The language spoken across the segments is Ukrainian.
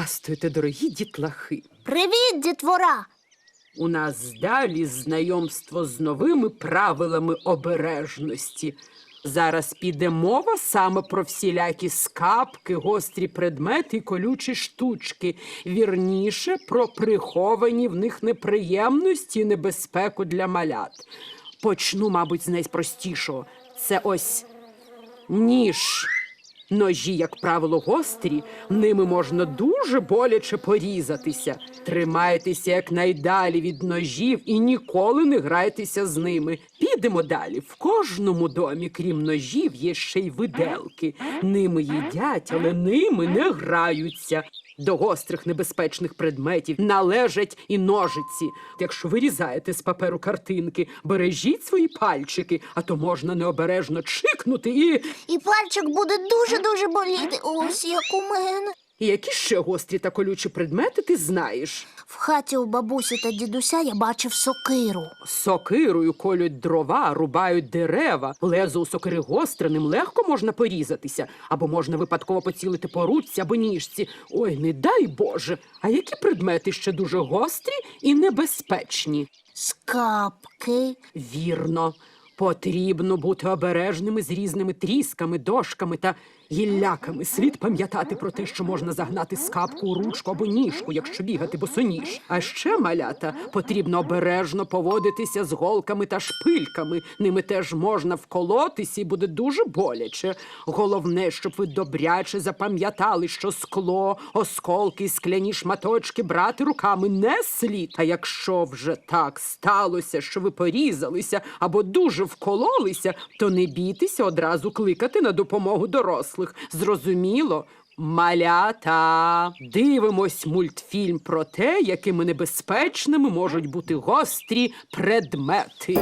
Здрастуйте, дорогі дітлахи. Привіт, дітвора! У нас далі знайомство з новими правилами обережності. Зараз піде мова саме про всілякі скапки, гострі предмети і колючі штучки. Вірніше про приховані в них неприємності і небезпеку для малят. Почну, мабуть, з найпростішого. Це ось ніж. Ножі, як правило, гострі, ними можна дуже боляче порізатися. Тримайтеся якнайдалі від ножів і ніколи не грайтеся з ними. Підемо далі. В кожному домі, крім ножів, є ще й виделки. Ними їдять, але ними не граються. До гострих небезпечних предметів належать і ножиці. Якщо вирізаєте з паперу картинки, бережіть свої пальчики, а то можна необережно чикнути і. І пальчик буде дуже-дуже боліти. Ось як у мене. І які ще гострі та колючі предмети ти знаєш? В хаті у бабусі та дідуся я бачив сокиру. Сокирою колють дрова, рубають дерева. Лезо у сокири гостре, ним легко можна порізатися, або можна випадково поцілити по руці або ніжці. Ой, не дай Боже. А які предмети ще дуже гострі і небезпечні? Скапки. Вірно, потрібно бути обережними з різними трісками, дошками та гілляками. Слід пам'ятати про те, що можна загнати скапку ручку або ніжку, якщо бігати босоніж. А ще, малята, потрібно обережно поводитися з голками та шпильками. Ними теж можна вколотися і буде дуже боляче. Головне, щоб ви добряче запам'ятали, що скло, осколки, скляні шматочки брати руками не слід. А якщо вже так сталося, що ви порізалися або дуже вкололися, то не бійтеся одразу кликати на допомогу дорослих. Зрозуміло? Малята, дивимось мультфільм про те, якими небезпечними можуть бути гострі предмети.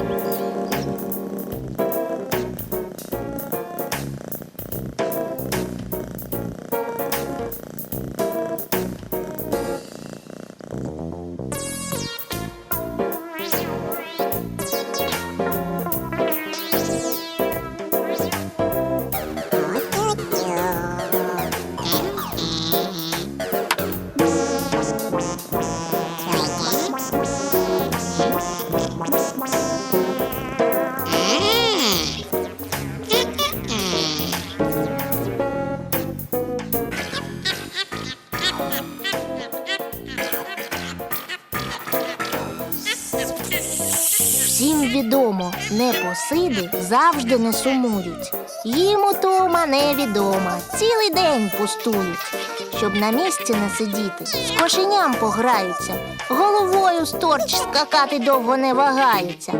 Всім відомо, непосиди завжди не сумують. Їм утома невідома, цілий день пустують. Щоб на місці не сидіти, з кошеням пограються, головою сторч скакати довго не вагаються.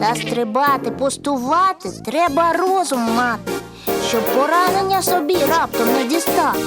Та стрибати, пустувати треба розум мати, щоб поранення собі раптом не дістати.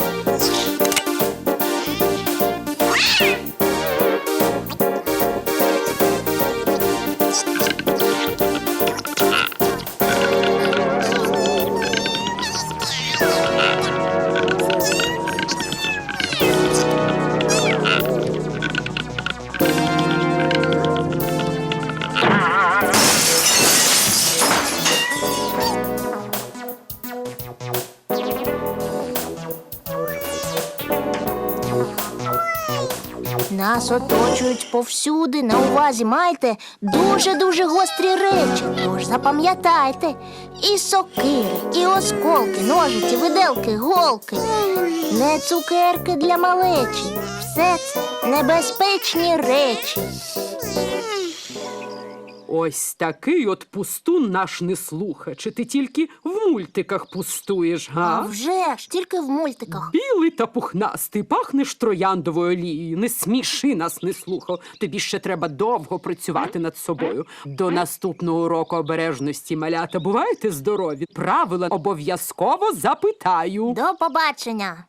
Нас оточують повсюди, на увазі майте дуже-дуже гострі речі. Тож запам'ятайте і сокири, і осколки, ножиці, виделки, голки. Не цукерки для малечі. Все це небезпечні речі. Ось такий от пустун наш не слуха. Чи ти тільки в мультиках пустуєш, А га? вже ж тільки в мультиках. Білий та пухнастий, пахнеш трояндовою олією. Не сміши нас, не слухав. Тобі ще треба довго працювати над собою. До наступного уроку обережності, малята, бувайте здорові. Правила обов'язково запитаю. До побачення.